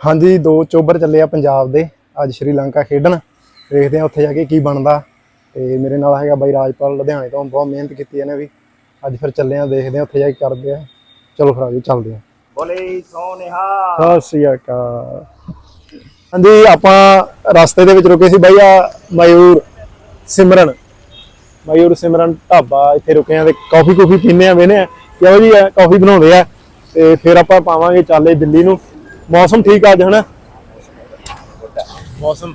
ਹਾਂਜੀ ਦੋ ਚੋਬਰ ਚੱਲੇ ਆ ਪੰਜਾਬ ਦੇ। ਅੱਜ ਸ਼੍ਰੀਲੰਕਾ ਖੇਡਣ। ਦੇਖਦੇ ਆ ਉੱਥੇ ਜਾ ਕੇ ਕੀ ਬਣਦਾ। ਤੇ ਮੇਰੇ ਨਾਲ ਹੈਗਾ ਬਾਈ ਰਾਜਪਾਲ ਲੁਧਿਆਣੇ ਤੋਂ। ਬਹੁਤ ਮਿਹਨਤ ਕੀਤੀ ਇਹਨੇ ਵੀ। ਅੱਜ ਫਿਰ ਚੱਲੇ ਆ ਦੇਖਦੇ ਆ ਉੱਥੇ ਜਾ ਕੇ ਕਰਦੇ ਆ। ਚਲੋ ਫਿਰ ਆਜੋ ਚੱਲਦੇ ਆ। ਬੋਲੇ ਸੋਨੇਹਾ। ਸਤਿ ਸ਼੍ਰੀ ਅਕਾਲ। ਹਾਂਜੀ ਆਪਾਂ ਰਸਤੇ ਦੇ ਵਿੱਚ ਰੁਕੇ ਸੀ ਬਾਈ ਆ ਮਯੂਰ ਸਿਮਰਨ। ਮਯੂਰ ਸਿਮਰਨ ਢਾਬਾ ਇੱਥੇ ਰੁਕੇ ਆ ਤੇ ਕਾਫੀ ਕੂਫੀ ਪੀਨੇ ਆ ਵੇਨੇ ਆ। ਕਿਹੋ ਜੀ ਕਾਫੀ ਬਣਾਉਂਦੇ ਆ। ਤੇ ਫਿਰ ਆਪਾਂ ਪਾਵਾਂਗੇ ਚਾਲੇ ਦਿੱਲੀ ਨੂੰ। ਮੌਸਮ ਠੀਕ ਆ ਅੱਜ ਹਨਾ? ਮੌਸਮ।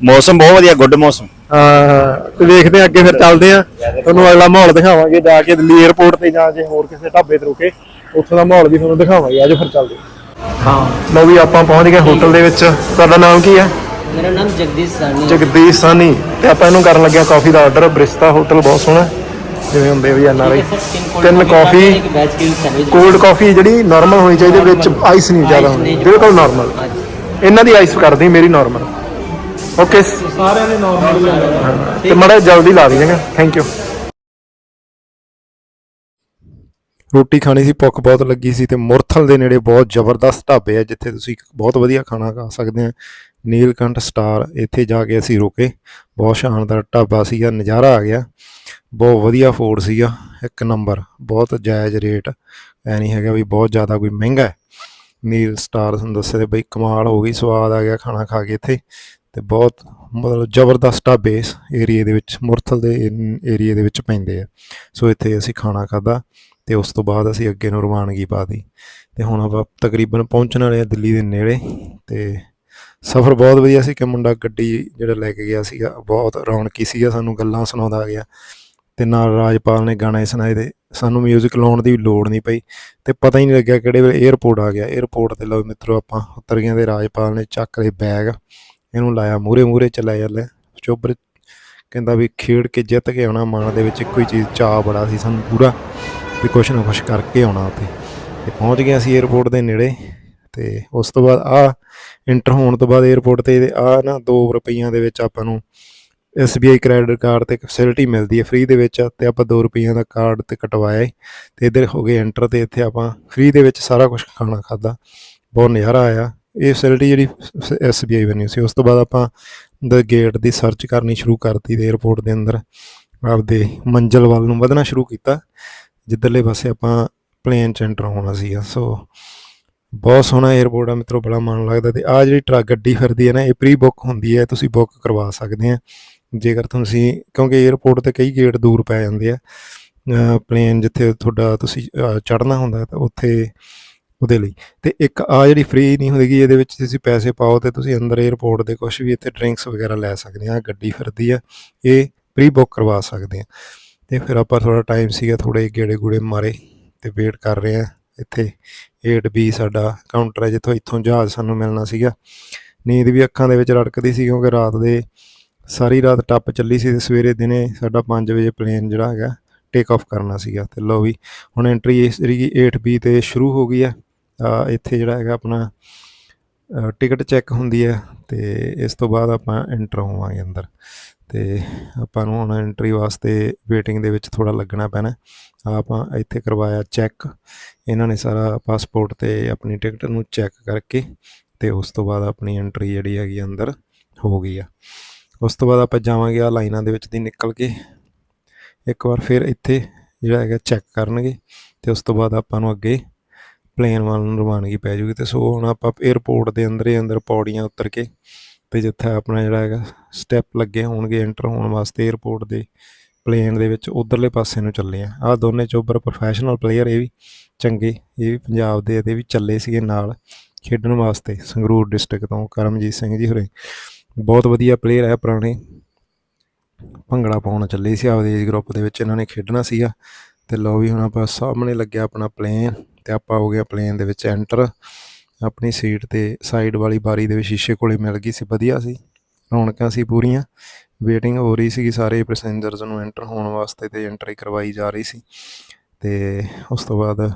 ਮੌਸਮ ਬਹੁਤ ਵਧੀਆ ਗੁੱਡ ਮੌਸਮ। ਹਾਂ ਤੇ ਦੇਖਦੇ ਆ ਅੱਗੇ ਫਿਰ ਚੱਲਦੇ ਆ ਤੁਹਾਨੂੰ ਅਗਲਾ ਮਾਹੌਲ ਦਿਖਾਵਾਂਗੇ ਜਾ ਕੇ ਦਿੱਲੀ 에ਅਰਪੋਰਟ ਤੇ ਜਾਂ ਜੇ ਹੋਰ ਕਿਸੇ ਢਾਬੇ ਤੇ ਰੁਕੇ ਉੱਥੋਂ ਦਾ ਮਾਹੌਲ ਵੀ ਤੁਹਾਨੂੰ ਦਿਖਾਵਾਂਗੇ ਆਜੋ ਫਿਰ ਚੱਲਦੇ ਹਾਂ। ਲੋ ਵੀ ਆਪਾਂ ਪਹੁੰਚ ਗਏ ਹੋਟਲ ਦੇ ਵਿੱਚ। ਤੁਹਾਡਾ ਨਾਮ ਕੀ ਹੈ? ਮੇਰਾ ਨਾਮ ਜਗਦੀਸ਼ ਸਾਨੀ ਜਗਦੀਸ਼ ਸਾਨੀ ਤੇ ਆਪਾਂ ਇਹਨੂੰ ਕਰਨ ਲੱਗਿਆ ਕਾਫੀ ਦਾ ਆਰਡਰ ਬ੍ਰਿਸਤਾ ਹੋਟਲ ਬਹੁਤ ਸੋਹਣਾ ਜਿਵੇਂ ਹੁੰਦੇ ਵੀ ਐਨ ਆਰ ਆਈ। ਤਿੰਨ ਕਾਫੀ ਕੋਲਡ ਕਾਫੀ ਜਿਹੜੀ ਨਾਰਮਲ ਹੋਣੀ ਚਾਹੀਦੀ ਵਿੱਚ ਆਈਸ ਨਹੀਂ ਜ਼ਿਆਦਾ ਹੋਣੀ। ਬਿਲਕੁਲ ਨਾਰਮਲ ਇਹਨਾਂ ਦੀ ਆਈਸ ਕਰਦੀ ਮੇਰੀ ਨਾਰਮਲ ਓਕੇ ਸਾਰਿਆਂ ਨੇ ਨਾਰਮਲ ਤੇ ਮੜਾ ਜਲਦੀ ਲਾ ਦਈਏਗਾ ਥੈਂਕ ਯੂ ਰੋਟੀ ਖਾਣੀ ਸੀ ਭੁੱਖ ਬਹੁਤ ਲੱਗੀ ਸੀ ਤੇ ਮੁਰਥਲ ਦੇ ਨੇੜੇ ਬਹੁਤ ਜ਼ਬਰਦਸਤ ਢਾਬੇ ਆ ਜਿੱਥੇ ਤੁਸੀਂ ਬਹੁਤ ਵਧੀਆ ਖਾਣਾ ਖਾ ਸਕਦੇ ਆ। ਨੀਲਕੰਠ ਸਟਾਰ ਇੱਥੇ ਜਾ ਕੇ ਅਸੀਂ ਰੁਕੇ। ਬਹੁਤ ਸ਼ਾਨਦਾਰ ਢਾਬਾ ਸੀਗਾ, ਨਜ਼ਾਰਾ ਆ ਗਿਆ। ਬਹੁਤ ਵਧੀਆ ਫੂਡ ਸੀਗਾ, ਇੱਕ ਨੰਬਰ ਬਹੁਤ ਜਾਇਜ਼ ਰੇਟ ਐ ਨਹੀਂ ਹੈਗਾ ਵੀ ਬਹੁਤ ਜ਼ਿਆਦਾ ਕੋਈ ਮਹਿੰਗਾ ਹੈ। ਨੀਲ ਸਟਾਰ ਤੁਹਾਨੂੰ ਦੱਸਿਆ ਤੇ ਬਈ ਕਮਾਲ ਹੋ ਗਈ, ਸਵਾਦ ਆ ਗਿਆ ਖਾਣਾ ਖਾ ਕੇ ਇੱਥੇ। ਤੇ ਬਹੁਤ ਮਤਲਬ ਜ਼ਬਰਦਸਤ ਢਾਬੇ ਇਸ ਏਰੀਏ ਦੇ ਵਿੱਚ, ਮੁਰਥਲ ਦੇ ਏਰੀਏ ਦੇ ਵਿੱਚ ਪੈਂਦੇ ਆ। ਸੋ ਇੱਥੇ ਅਸੀਂ ਖਾਣਾ ਖਾਦਾ ਤੇ ਉਸ ਤੋਂ ਬਾਅਦ ਅਸੀਂ ਅੱਗੇ ਨੂੰ ਰਵਾਨਗੀ ਪਾਤੀ ਤੇ ਹੁਣ ਆਪਾਂ ਤਕਰੀਬਨ ਪਹੁੰਚਣ ਵਾਲੇ ਆ ਦਿੱਲੀ ਦੇ ਨੇੜੇ ਤੇ ਸਫ਼ਰ ਬਹੁਤ ਵਧੀਆ ਸੀ ਕਿ ਮੁੰਡਾ ਗੱਡੀ ਜਿਹੜਾ ਲੈ ਕੇ ਗਿਆ ਸੀਗਾ, ਬਹੁਤ ਰੌਣਕੀ ਸੀਗਾ, ਸਾਨੂੰ ਗੱਲਾਂ ਸੁਣਾਉਂਦਾ ਆ ਗਿਆ ਤੇ ਨਾਲ ਰਾਜਪਾਲ ਨੇ ਗਾਣੇ ਸੁਣਾਏ ਤੇ ਸਾਨੂੰ 뮤직 ਲਾਉਣ ਦੀ ਲੋੜ ਨਹੀਂ ਪਈ ਤੇ ਪਤਾ ਹੀ ਨਹੀਂ ਲੱਗਿਆ ਕਿਹੜੇ ਵੇਲੇ 에어ਪੋਰਟ ਆ ਗਿਆ। 에어ਪੋਰਟ ਤੇ ਲਓ ਮਿੱਤਰੋ ਆਪਾਂ ਉਤਰ ਗਏ ਤੇ ਰਾਜਪਾਲ ਨੇ ਚੱਕ ਲਏ ਬੈਗ ਇਹਨੂੰ ਲਾਇਆ ਮੂਰੇ ਮੂਰੇ ਚਲਾ ਜਾਂਦਾ। ਚੋਬਰ ਕਹਿੰਦਾ ਵੀ ਖੇਡ ਕੇ ਜਿੱਤ ਕੇ ਆਉਣਾ, ਮਨ ਦੇ ਵਿੱਚ ਇੱਕੋ ਹੀ ਚੀਜ਼ ਚਾਹ ਬੜਾ ਸੀ ਸਾਨੂੰ ਪੂਰਾ ਵੀ ਕੁਛ ਨਾ ਕੁਛ ਕਰਕੇ ਆਉਣਾ ਉੱਥੇ। ਤੇ ਪਹੁੰਚ ਗਏ ਅਸੀਂ 에어ਪੋਰਟ ਦੇ ਨੇੜੇ ਤੇ ਉਸ ਤੋਂ ਬਾਅਦ ਆ ਇੰਟਰ ਹੋਣ ਤੋਂ ਬਾਅਦ 에어ਪੋਰਟ ਤੇ ਆ ਨਾ 2 ਰੁਪਈਆਂ ਦੇ ਵਿੱਚ ਆਪਾਂ ਨੂੰ SBI ਕ੍ਰੈਡਿਟ ਕਾਰਡ ਤੇ ਫੈਸਿਲਿਟੀ ਮਿਲਦੀ ਹੈ ਫ੍ਰੀ ਦੇ ਵਿੱਚ ਤੇ ਆਪਾਂ 2 ਰੁਪਈਆਂ ਦਾ ਕਾਰਡ ਤੇ ਕਟਵਾਇਆ ਤੇ ਇਧਰ ਹੋ ਗਏ ਐਂਟਰ ਤੇ ਇੱਥੇ ਆਪਾਂ ਫ੍ਰੀ ਦੇ ਵਿੱਚ ਸਾਰਾ ਕੁਝ ਖਾਣਾ ਖਾਦਾ ਬਹੁਤ ਨਜ਼ਾਰਾ ਆਇਆ। ਇਹ ਫੈਸਿਲਿਟੀ ਜਿਹੜੀ SBI ਬਣੀ ਸੀ, ਉਸ ਤੋਂ ਬਾਅਦ ਆਪਾਂ ਦ ਗੇਟ ਦੀ ਸਰਚ ਕਰਨੀ ਸ਼ੁਰੂ ਕਰਤੀ ਤੇ 에어ਪੋਰਟ ਦੇ ਅੰਦਰ ਆਪਦੇ ਮੰਜ਼ਲ ਵੱਲ ਨੂੰ ਵਧਣਾ ਸ਼ੁਰੂ ਕੀਤਾ। ਜਿੱਧਰਲੇ ਪਾਸੇ ਆਪਾਂ ਪਲੇਨ ਚ ਐਂਟਰ ਹੋਣਾ ਸੀਗਾ ਸੋ ਬਹੁਤ ਸੋਹਣਾ 에어ਪੋਰਟ ਆ ਮਿੱਤਰੋ, ਬੜਾ ਮਨ ਲੱਗਦਾ ਤੇ ਆ ਜਿਹੜੀ ਟਰੱਕ ਗੱਡੀ ਫਿਰਦੀ ਹੈ ਨਾ, ਇਹ ਪ੍ਰੀ ਬੁੱਕ ਹੁੰਦੀ ਹੈ ਤੁਸੀਂ ਬੁੱਕ ਕਰਵਾ ਸਕਦੇ ਆ। ਜੇਕਰ ਤੁਸੀਂ, ਕਿਉਂਕਿ 에어ਪੋਰਟ ਤੇ ਕਈ ਗੇਟ ਦੂਰ ਪੈ ਜਾਂਦੇ ਆ ਪਲੇਨ ਜਿੱਥੇ ਤੁਹਾਡਾ ਤੁਸੀਂ ਚੜਨਾ ਹੁੰਦਾ ਤਾਂ ਉੱਥੇ ਉਹਦੇ ਲਈ। ਤੇ ਇੱਕ ਆ ਜਿਹੜੀ ਫ੍ਰੀ ਨਹੀਂ ਹੁੰਦੀ, ਇਹਦੇ ਵਿੱਚ ਤੁਸੀਂ ਪੈਸੇ ਪਾਓ ਤੇ ਤੁਸੀਂ ਅੰਦਰ 에어ਪੋਰਟ ਦੇ ਕੁਝ ਵੀ ਇੱਥੇ ਡਰਿੰਕਸ ਵਗੈਰਾ ਲੈ ਸਕਦੇ ਆ ਗੱਡੀ ਫਿਰਦੀ ਆ, ਇਹ ਪ੍ਰੀ ਬੁੱਕ ਕਰਵਾ ਸਕਦੇ ਆ। ਤੇ ਫਿਰ ਆਪਾਂ ਥੋੜਾ ਟਾਈਮ ਸੀਗਾ ਥੋੜੇ ਗੇੜੇ ਗੂੜੇ ਮਾਰੇ ਤੇ ਵੇਟ ਕਰ ਰਹੇ ਆ। ਇੱਥੇ 8B ਸਾਡਾ ਕਾਊਂਟਰ ਹੈ, ਜਿੱਥੋਂ ਇੱਥੋਂ ਜਹਾਜ਼ ਸਾਨੂੰ ਮਿਲਣਾ ਸੀਗਾ। ਨੀਂਦ ਵੀ ਅੱਖਾਂ ਦੇ ਵਿੱਚ ਰੜਕਦੀ ਸੀ, ਕਿਉਂਕਿ ਰਾਤ ਦੇ ਸਾਰੀ ਰਾਤ ਟੱਪ ਚੱਲੀ ਸੀ ਤੇ ਸਵੇਰੇ ਦਿਨੇ ਸਾਡਾ 5 ਵਜੇ ਪਲੇਨ ਜਿਹੜਾ ਹੈਗਾ ਟੇਕ ਆਫ ਕਰਨਾ ਸੀਗਾ। ਤੇ ਲੋ ਵੀ, ਹੁਣ ਐਂਟਰੀ ਇਸ ਜਿਹੜੀ 8B ਤੇ ਸ਼ੁਰੂ ਹੋ ਗਈ ਹੈ। ਇੱਥੇ ਜਿਹੜਾ ਹੈਗਾ ਆਪਣਾ ਟਿਕਟ ਚੈੱਕ ਹੁੰਦੀ ਹੈ ਤੇ ਇਸ ਤੋਂ ਬਾਅਦ ਆਪਾਂ ਐਂਟਰ ਹੋਵਾਂਗੇ ਅੰਦਰ। ਤੇ ਆਪਾਂ ਨੂੰ ਹੁਣ ਐਂਟਰੀ ਵਾਸਤੇ ਵੇਟਿੰਗ ਦੇ ਵਿੱਚ ਥੋੜਾ ਲੱਗਣਾ ਪੈਣਾ। ਆਪਾਂ ਇੱਥੇ ਕਰਵਾਇਆ ਚੈੱਕ ਇਹਨਾਂ ਨੇ ਸਾਰਾ ਪਾਸਪੋਰਟ ਤੇ ਆਪਣੀ ਟਿਕਟ ਨੂੰ ਚੈੱਕ ਕਰਕੇ ਤੇ ਉਸ ਤੋਂ ਬਾਅਦ ਆਪਣੀ ਐਂਟਰੀ ਜਿਹੜੀ ਹੈਗੀ ਅੰਦਰ ਹੋ ਗਈ ਆ। ਉਸ ਤੋਂ ਬਾਅਦ ਆਪਾਂ ਜਾਵਾਂਗੇ ਆ ਲਾਈਨਾਂ ਦੇ ਵਿੱਚ ਦੀ ਨਿਕਲ ਕੇ। ਇੱਕ ਵਾਰ ਫਿਰ ਇੱਥੇ ਜਿਹੜਾ ਹੈਗਾ ਚੈੱਕ ਕਰਨਗੇ ਤੇ ਉਸ ਤੋਂ ਬਾਅਦ ਆਪਾਂ ਨੂੰ ਅੱਗੇ ਪਲੇਨ ਵੱਲ ਨੂੰ ਰਵਾਨਗੀ ਪੈ ਜੂਗੀ। ਤੇ ਸੋ ਹੁਣ ਆਪਾਂ 에어ਪੋਰਟ ਦੇ ਅੰਦਰ ਹੀ ਅੰਦਰ ਪੌੜੀਆਂ ਉਤਰ ਕੇ ਤੇ ਜਿੱਥੇ ਆਪਣਾ ਜਿਹੜਾ ਹੈਗਾ ਸਟੈਪ ਲੱਗੇ ਹੋਣਗੇ ਐਂਟਰ ਹੋਣ ਵਾਸਤੇ 에어ਪੋਰਟ ਦੇ ਪਲੇਨ ਦੇ ਵਿੱਚ, ਉਧਰਲੇ ਪਾਸੇ ਨੂੰ ਚੱਲੇ ਆ। ਆ ਦੋਨੇ ਚੋਬਰ ਪ੍ਰੋਫੈਸ਼ਨਲ ਪਲੇਅਰ ਇਹ ਵੀ ਚੰਗੇ, ਇਹ ਵੀ ਪੰਜਾਬ ਦੇ ਇਹਦੇ ਵੀ ਚੱਲੇ ਸੀਗੇ ਨਾਲ ਖੇਡਣ ਵਾਸਤੇ ਸੰਗਰੂਰ ਡਿਸਟ੍ਰਿਕਟ ਤੋਂ, ਕਰਮਜੀਤ ਸਿੰਘ ਜੀ ਹੋਰੇ। ਬਹੁਤ ਵਧੀਆ ਪਲੇਅਰ ਹੈ ਪੁਰਾਣੇ ਭੰਗੜਾ ਪਾਉਣ ਚੱਲੇ ਸੀ ਆਪਦੇ ਏਜ ਗਰੁੱਪ ਦੇ ਵਿੱਚ, ਇਹਨਾਂ ਨੇ ਖੇਡਣਾ ਸੀਗਾ। ਤੇ ਲੋ ਵੀ ਹੁਣ ਆਪਾਂ ਸਾਹਮਣੇ ਲੱਗਿਆ ਆਪਣਾ ਪਲੇਨ ਤੇ ਆਪਾਂ ਹੋ ਗਿਆ ਪਲੇਨ ਦੇ ਵਿੱਚ ਐਂਟਰ ਆਪਣੀ ਸੀਟ ਤੇ ਸਾਈਡ ਵਾਲੀ ਬਾਰੀ ਦੇ ਵਿੱਚ ਸ਼ੀਸ਼ੇ ਕੋਲੇ ਮਿਲ ਗਈ ਸੀ, ਵਧੀਆ ਸੀ। ਰੌਣਕਾਂ ਸੀ ਪੂਰੀਆਂ। ਵੇਟਿੰਗ ਹੋ ਰਹੀ ਸੀ ਸਾਰੇ ਪੈਸੇਂਜਰਸ ਨੂੰ ਐਂਟਰ ਹੋਣ ਵਾਸਤੇ ਤੇ ਐਂਟਰੀ ਕਰਵਾਈ ਜਾ ਰਹੀ ਸੀ। ਤੇ ਉਸ ਤੋਂ ਬਾਅਦ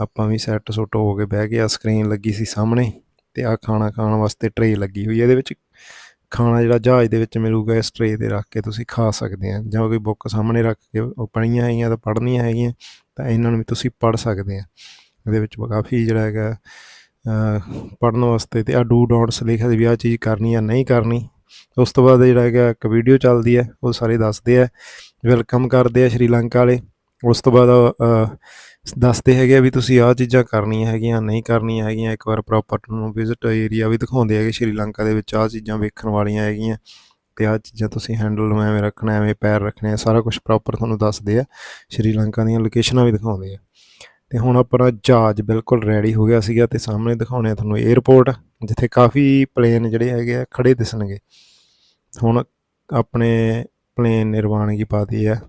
ਆਪਾਂ ਵੀ ਸੈੱਟ ਸੁੱਟ ਹੋ ਕੇ ਬਹਿ ਗਏ ਆ ਸਕਰੀਨ ਲੱਗੀ ਸੀ ਸਾਹਮਣੇ ਤੇ ਆ ਖਾਣਾ ਖਾਣ ਵਾਸਤੇ ਟਰੇ ਲੱਗੀ ਹੋਈ ਹੈ ਇਹਦੇ ਵਿੱਚ ਖਾਣਾ ਜਿਹੜਾ ਜਹਾਜ਼ ਦੇ ਵਿੱਚ ਮਿਲੂਗਾ, ਇਸ ਟਰੇ ਤੇ ਰੱਖ ਕੇ ਤੁਸੀਂ ਖਾ ਸਕਦੇ ਆ। ਜਾਂ ਕੋਈ ਬੁੱਕ ਸਾਹਮਣੇ ਰੱਖ ਕੇ, ਉਹ ਪੜ੍ਹੀਆਂ ਹੈਗੀਆਂ ਤਾਂ ਪੜ੍ਹਨੀਆਂ ਹੈਗੀਆਂ, ਤਾਂ ਇਹਨਾਂ ਨੂੰ ਵੀ ਤੁਸੀਂ ਪੜ੍ਹ ਸਕਦੇ ਆ। ਇਹਦੇ ਵਿੱਚ ਕਾਫੀ ਜਿਹੜਾ ਹੈਗਾ ਪੜਨ ਵਾਸਤੇ ਤੇ ਆ ਡੂ ਡੋਂਟਸ ਲਿਖਿਆ ਸੀ ਵੀ ਆ ਚੀਜ਼ ਕਰਨੀ ਆ ਨਹੀਂ ਕਰਨੀ। ਉਸ ਤੋਂ ਬਾਅਦ ਜਿਹੜਾ ਹੈਗਾ ਇੱਕ ਵੀਡੀਓ ਚੱਲਦੀ ਹੈ, ਉਹ ਸਾਰੇ ਦੱਸਦੇ ਆ ਵੈਲਕਮ ਕਰਦੇ ਆ ਸ਼੍ਰੀਲੰਕਾ ਵਾਲੇ। ਉਸ ਤੋਂ ਬਾਅਦ ਦੱਸਦੇ ਹੈਗੇ ਆ ਵੀ ਤੁਸੀਂ ਆਹ ਚੀਜ਼ਾਂ ਕਰਨੀਆਂ ਹੈਗੀਆਂ, ਨਹੀਂ ਕਰਨੀਆਂ ਹੈਗੀਆਂ। ਇੱਕ ਵਾਰ ਪ੍ਰੋਪਰ ਨੂੰ ਵਿਜ਼ਿਟ ਏਰੀਆ ਵੀ ਦਿਖਾਉਂਦੇ ਹੈਗੇ ਸ਼੍ਰੀਲੰਕਾ ਦੇ ਵਿੱਚ, ਆਹ ਚੀਜ਼ਾਂ ਵੇਖਣ ਵਾਲੀਆਂ ਹੈਗੀਆਂ। ਤੇ ਆਹ ਚੀਜ਼ਾਂ ਤੁਸੀਂ ਹੈਂਡਲ ਨੂੰ ਐਵੇਂ ਰੱਖਣਾ, ਐਵੇਂ ਪੈਰ ਰੱਖਣੇ ਆ, ਸਾਰਾ ਕੁਝ ਪ੍ਰੋਪਰ ਤੁਹਾਨੂੰ ਦੱਸਦੇ ਆ। ਸ਼੍ਰੀਲੰਕਾ ਦੀਆਂ ਲੋਕੇਸ਼ਨਾਂ ਵੀ ਦਿਖਾਉਂਦੇ ਆ। ਤੇ ਹੁਣ ਆਪਣਾ ਜਹਾਜ਼ ਬਿਲਕੁਲ ਰੈਡੀ ਹੋ ਗਿਆ ਸੀਗਾ ਤੇ ਸਾਹਮਣੇ ਦਿਖਾਉਣੇ ਆ ਤੁਹਾਨੂੰ 에ਅਰਪੋਰਟ ਜਿੱਥੇ ਕਾਫੀ ਪਲੇਨ ਜਿਹੜੇ ਹੈਗੇ ਆ ਖੜੇ ਦਿਸਣਗੇ। ਹੁਣ ਆਪਣੇ ਪਲੇਨ ਨਿਰਵਾਣਗੀ ਪਾਤੀ ਹੈ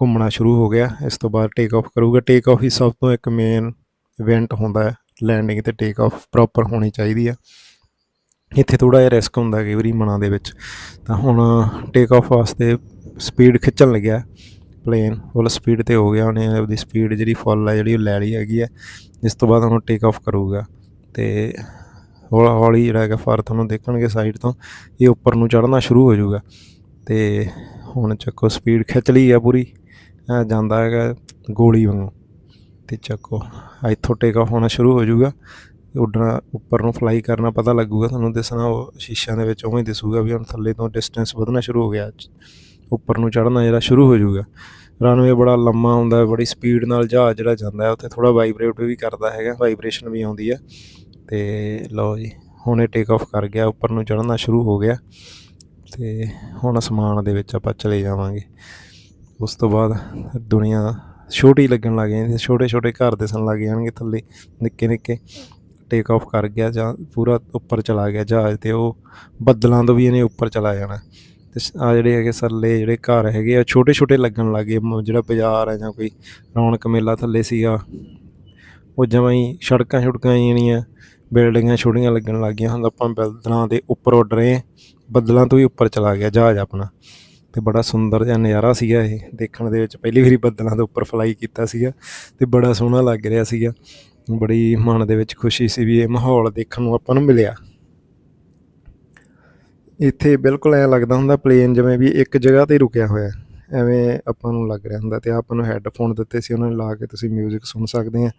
ਘੁੰਮਣਾ ਸ਼ੁਰੂ ਹੋ ਗਿਆ, ਇਸ ਤੋਂ ਬਾਅਦ ਟੇਕ ਆਫ ਕਰੂਗਾ। ਟੇਕ ਆਫ ਹੀ ਸਭ ਤੋਂ ਇੱਕ ਮੇਨ ਇਵੈਂਟ ਹੁੰਦਾ ਹੈ ਲੈਂਡਿੰਗ ਤੇ ਟੇਕ ਆਫ ਪ੍ਰੋਪਰ ਹੋਣੀ ਚਾਹੀਦੀ ਆ। ਇੱਥੇ ਥੋੜਾ ਜਿਹਾ ਰਿਸਕ ਹੁੰਦਾ ਕਈ ਵਾਰੀ ਮਨਾਂ ਦੇ ਵਿੱਚ। ਤਾਂ ਹੁਣ ਟੇਕ ਆਫ ਵਾਸਤੇ ਸਪੀਡ ਖਿੱਚਣ ਲੱਗਿਆ। ਪਲੇਨ ਫੁੱਲ ਸਪੀਡ ਤੇ ਹੋ ਗਿਆ ਉਹਨੇ, ਉਹਦੀ ਸਪੀਡ ਜਿਹੜੀ ਫੁੱਲ ਹੈ ਜਿਹੜੀ ਉਹ ਲੈ ਲਈ ਹੈਗੀ ਹੈ ਇਸ ਤੋਂ ਬਾਅਦ ਉਹਨੂੰ ਟੇਕ ਆਫ ਕਰੂਗਾ। ਤੇ ਹੌਲੀ ਹੌਲੀ ਜਿਹੜਾ ਹੈਗਾ, ਫਰ ਤੁਹਾਨੂੰ ਦੇਖਣਗੇ ਸਾਈਡ ਤੋਂ, ਇਹ ਉੱਪਰ ਨੂੰ ਚੜ੍ਹਨਾ ਸ਼ੁਰੂ ਹੋ ਜਾਊਗਾ। ਤੇ ਹੁਣ ਚੱਕੋ ਸਪੀਡ ਖਿੱਚ ਲਈ ਆ ਪੂਰੀ। ਜਾਂਦਾ ਹੈਗਾ ਗੋਲੀ ਵਾਂਗੂ। ਤੇ ਚੱਕੋ ਇੱਥੋਂ ਟੇਕ ਆਫ ਹੋਣਾ ਸ਼ੁਰੂ ਹੋ ਜਾਊਗਾ। ਉੱਡਣਾ, ਉੱਪਰ ਨੂੰ ਫਲਾਈ ਕਰਨਾ ਪਤਾ ਲੱਗੂਗਾ ਤੁਹਾਨੂੰ ਦਿਸਣਾ, ਉਹ ਸ਼ੀਸ਼ਿਆਂ ਦੇ ਵਿੱਚ ਉਵੇਂ ਹੀ ਦਿਸੂਗਾ ਵੀ ਹੁਣ ਥੱਲੇ ਤੋਂ ਡਿਸਟੈਂਸ ਵਧਣਾ ਸ਼ੁਰੂ ਹੋ ਗਿਆ। ਉੱਪਰ ਨੂੰ ਚੜ੍ਹਨਾ ਜਿਹੜਾ ਸ਼ੁਰੂ ਹੋ ਜਾਊਗਾ। ਰਨਵੇ ਬੜਾ ਲੰਮਾ ਹੁੰਦਾ ਹੈ ਬੜੀ ਸਪੀਡ ਨਾਲ ਜਹਾਜ਼ ਜਿਹੜਾ ਜਾਂਦਾ ਹੈ, ਉੱਥੇ ਥੋੜਾ ਵਾਈਬ੍ਰੇਟ ਵੀ ਕਰਦਾ ਹੈਗਾ ਵਾਈਬ੍ਰੇਸ਼ਨ ਵੀ ਆਉਂਦੀ ਹੈ। ਤੇ ਲਓ ਜੀ, ਹੁਣ ਇਹ ਟੇਕ ਆਫ ਕਰ ਗਿਆ, ਉੱਪਰ ਨੂੰ ਚੜ੍ਹਨਾ ਸ਼ੁਰੂ ਹੋ ਗਿਆ। ਤੇ ਹੁਣ ਅਸਮਾਨ ਦੇ ਵਿੱਚ ਆਪਾਂ ਚਲੇ ਜਾਵਾਂਗੇ। ਉਸ ਤੋਂ ਬਾਅਦ ਦੁਨੀਆ ਛੋਟੀ ਲੱਗਣ ਲੱਗ ਜਾਂਦੀ ਛੋਟੇ ਛੋਟੇ ਘਰ ਦਿਸਣ ਲੱਗ ਜਾਣਗੇ ਥੱਲੇ ਨਿੱਕੇ ਨਿੱਕੇ ਟੇਕ ਆਫ ਕਰ ਗਿਆ ਜਾਂ ਪੂਰਾ ਉੱਪਰ ਚਲਾ ਗਿਆ ਜਹਾਜ਼ ਤੇ, ਉਹ ਬੱਦਲਾਂ ਤੋਂ ਵੀ ਇਹਨੇ ਉੱਪਰ ਚਲਾ ਜਾਣਾ। ਤੇ ਆ ਜਿਹੜੇ ਹੈਗੇ ਸਰਲੇ ਜਿਹੜੇ ਘਰ ਹੈਗੇ ਆ ਛੋਟੇ ਛੋਟੇ ਲੱਗਣ ਲੱਗੇ ਜਿਹੜਾ ਬਾਜ਼ਾਰ ਹੈ ਜਾਂ ਕੋਈ ਰੌਣਕ ਮੇਲਾ ਥੱਲੇ ਸੀਗਾ, ਉਹ ਜਮਾਂ ਹੀ ਸੜਕਾਂ ਛੁੜਕਾਂ ਜਿਹੜੀਆਂ ਬਿਲਡਿੰਗਾਂ ਛੋਟੀਆਂ ਲੱਗਣ ਲੱਗ ਗਈਆਂ ਹੁਣ ਆਪਾਂ ਬੱਦਲਾਂ ਦੇ ਉੱਪਰ ਉੱਡ ਰਹੇ ਬੱਦਲਾਂ ਤੋਂ ਵੀ ਉੱਪਰ ਚਲਾ ਗਿਆ ਜਹਾਜ਼ ਆਪਣਾ। ਤੇ ਬੜਾ ਸੁੰਦਰ ਜਿਹਾ ਨਜ਼ਾਰਾ ਸੀਗਾ ਇਹ, ਦੇਖਣ ਦੇ ਵਿੱਚ ਪਹਿਲੀ ਵਾਰੀ ਬੱਦਲਾਂ ਦੇ ਉੱਪਰ ਫਲਾਈ ਕੀਤਾ ਸੀਗਾ ਤੇ ਬੜਾ ਸੋਹਣਾ ਲੱਗ ਰਿਹਾ ਸੀਗਾ। ਬੜੀ ਮਨ ਦੇ ਵਿੱਚ ਖੁਸ਼ੀ ਸੀ ਵੀ ਇਹ ਮਾਹੌਲ ਦੇਖਣ ਨੂੰ ਆਪਾਂ ਨੂੰ ਮਿਲਿਆ। ਇੱਥੇ ਬਿਲਕੁਲ ਐਂ ਲੱਗਦਾ ਹੁੰਦਾ ਪਲੇਨ ਜਿਵੇਂ ਵੀ ਇੱਕ ਜਗ੍ਹਾ ਤੇ ਰੁਕਿਆ ਹੋਇਆ ਐਵੇਂ ਆਪਾਂ ਨੂੰ ਲੱਗ ਰਿਹਾ ਹੁੰਦਾ ਤੇ ਆਪਾਂ ਨੂੰ ਹੈੱਡਫੋਨ ਦਿੱਤੇ ਸੀ, ਉਹਨਾਂ ਨੇ ਲਾ ਕੇ ਤੁਸੀਂ 뮤직 ਸੁਣ ਸਕਦੇ ਆ।